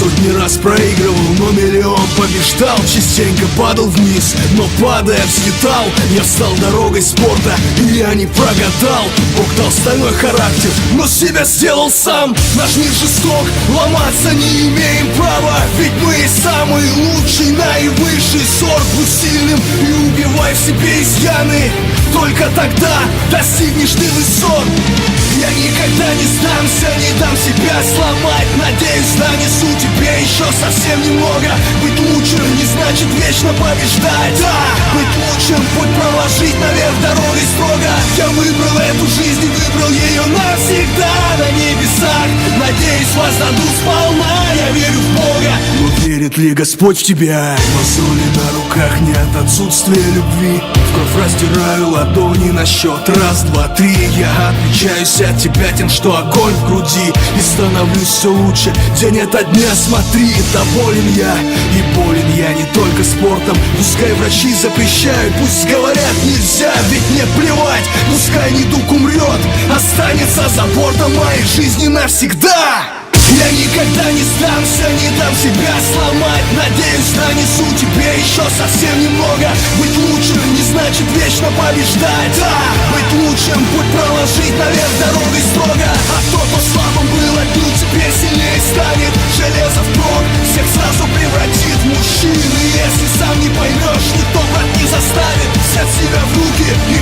Сотни раз проигрывал, но миллион побеждал. Частенько падал вниз, но падая взлетал. Я встал дорогой спорта, и я не прогадал. Бог дал стальной характер, но себя сделал сам. Наш мир жесток, ломаться не имеем права. Ведь мы самый лучший, наивысший сорт. Будь сильным и убивай в себе изъяны. Только тогда достигнешь ты высот. Я никогда не дам себя сломать. Надеюсь, нанесу тебе еще совсем немного. Быть лучшим не значит вечно побеждать. Да, быть лучшим, путь проложить наверх дорогой строго. Я выбрал эту жизнь и выбрал ее навсегда На небесах, надеюсь, воздадут сполна Я верю в Бога, верит ли Господь в тебя? Мозоли на руках нет отсутствия любви. В кровь раздираю ладони на счет. Раз, два, три Я отличаюсь от тебя тем, что огонь в груди. И становлюсь все лучше. День ото дня смотри Доволен я. И болен я не только спортом. Пускай врачи запрещают, пусть говорят нельзя Ведь мне плевать, пускай недуг умрет Останется за бортом моей жизни навсегда я никогда не сдамся, не дам себя сломать. Надеюсь, нанесу тебе еще совсем немного. Быть лучшим не значит вечно побеждать. Да, быть лучшим, путь проложить наверх дорогой строго. А тот, кто слабым был, отнюдь теперь сильнее станет. Железо впрок всех сразу превратит. В мужчин И если сам не поймешь, никто брат не заставит. Взять себя в руки и